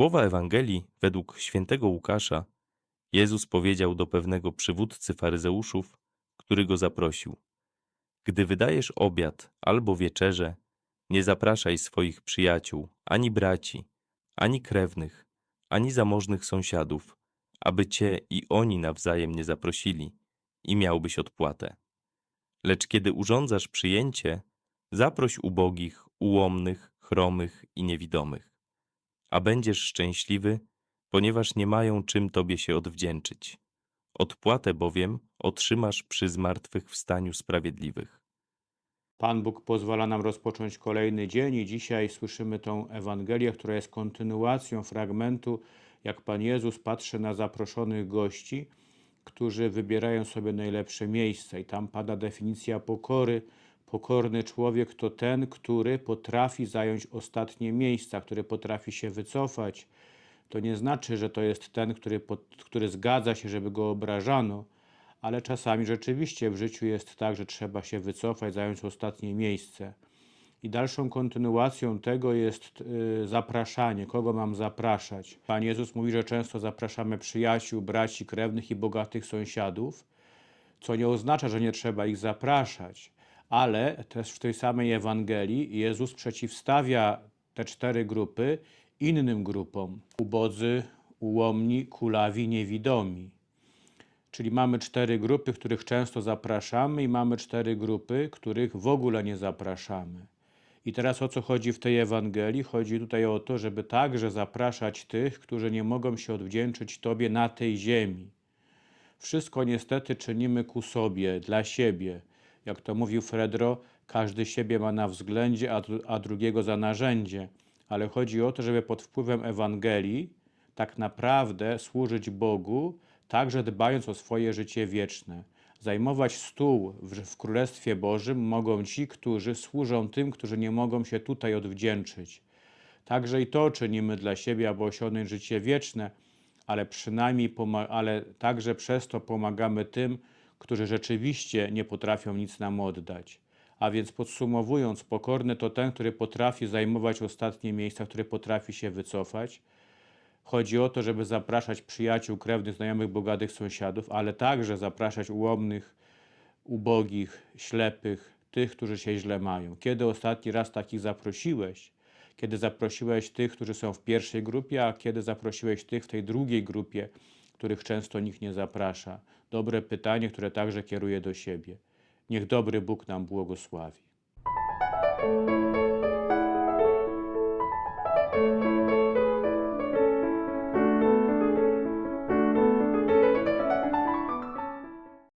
Słowa Ewangelii według świętego Łukasza Jezus powiedział do pewnego przywódcy faryzeuszów, który go zaprosił: Gdy wydajesz obiad albo wieczerzę, nie zapraszaj swoich przyjaciół, ani braci, ani krewnych, ani zamożnych sąsiadów, aby cię i oni nawzajem nie zaprosili i miałbyś odpłatę. Lecz kiedy urządzasz przyjęcie, zaproś ubogich, ułomnych, chromych i niewidomych, a będziesz szczęśliwy, ponieważ nie mają czym tobie się odwdzięczyć. Odpłatę bowiem otrzymasz przy zmartwychwstaniu sprawiedliwych. Pan Bóg pozwala nam rozpocząć kolejny dzień i dzisiaj słyszymy tą Ewangelię, która jest kontynuacją fragmentu, jak Pan Jezus patrzy na zaproszonych gości, którzy wybierają sobie najlepsze miejsce. I tam pada definicja pokory. Pokorny człowiek to ten, który potrafi zająć ostatnie miejsca, który potrafi się wycofać. To nie znaczy, że to jest ten, który, który zgadza się, żeby go obrażano, ale czasami rzeczywiście w życiu jest tak, że trzeba się wycofać, zająć ostatnie miejsce. I dalszą kontynuacją tego jest y, zapraszanie. Kogo mam zapraszać? Pan Jezus mówi, że często zapraszamy przyjaciół, braci, krewnych i bogatych sąsiadów, co nie oznacza, że nie trzeba ich zapraszać, ale też w tej samej Ewangelii Jezus przeciwstawia te cztery grupy innym grupom: ubodzy, ułomni, kulawi, niewidomi. Czyli mamy cztery grupy, których często zapraszamy, i mamy cztery grupy, których w ogóle nie zapraszamy. I teraz o co chodzi w tej Ewangelii? Chodzi tutaj o to, żeby także zapraszać tych, którzy nie mogą się odwdzięczyć Tobie na tej ziemi. Wszystko niestety czynimy ku sobie, dla siebie. Jak to mówił Fredro, każdy siebie ma na względzie, a, a drugiego za narzędzie. Ale chodzi o to, żeby pod wpływem Ewangelii tak naprawdę służyć Bogu, także dbając o swoje życie wieczne. Zajmować stół w, w Królestwie Bożym mogą ci, którzy służą tym, którzy nie mogą się tutaj odwdzięczyć. Także i to czynimy dla siebie, aby osiągnąć życie wieczne, ale przynajmniej, ale także przez to pomagamy tym, którzy rzeczywiście nie potrafią nic nam oddać. A więc podsumowując, pokorny to ten, który potrafi zajmować ostatnie miejsca, który potrafi się wycofać. Chodzi o to, żeby zapraszać przyjaciół, krewnych, znajomych, bogatych sąsiadów, ale także zapraszać ułomnych, ubogich, ślepych, tych, którzy się źle mają. Kiedy ostatni raz takich zaprosiłeś? Kiedy zaprosiłeś tych, którzy są w pierwszej grupie, a kiedy zaprosiłeś tych w tej drugiej grupie, których często nikt nie zaprasza? Dobre pytanie, które także kieruję do siebie. Niech dobry Bóg nam błogosławi.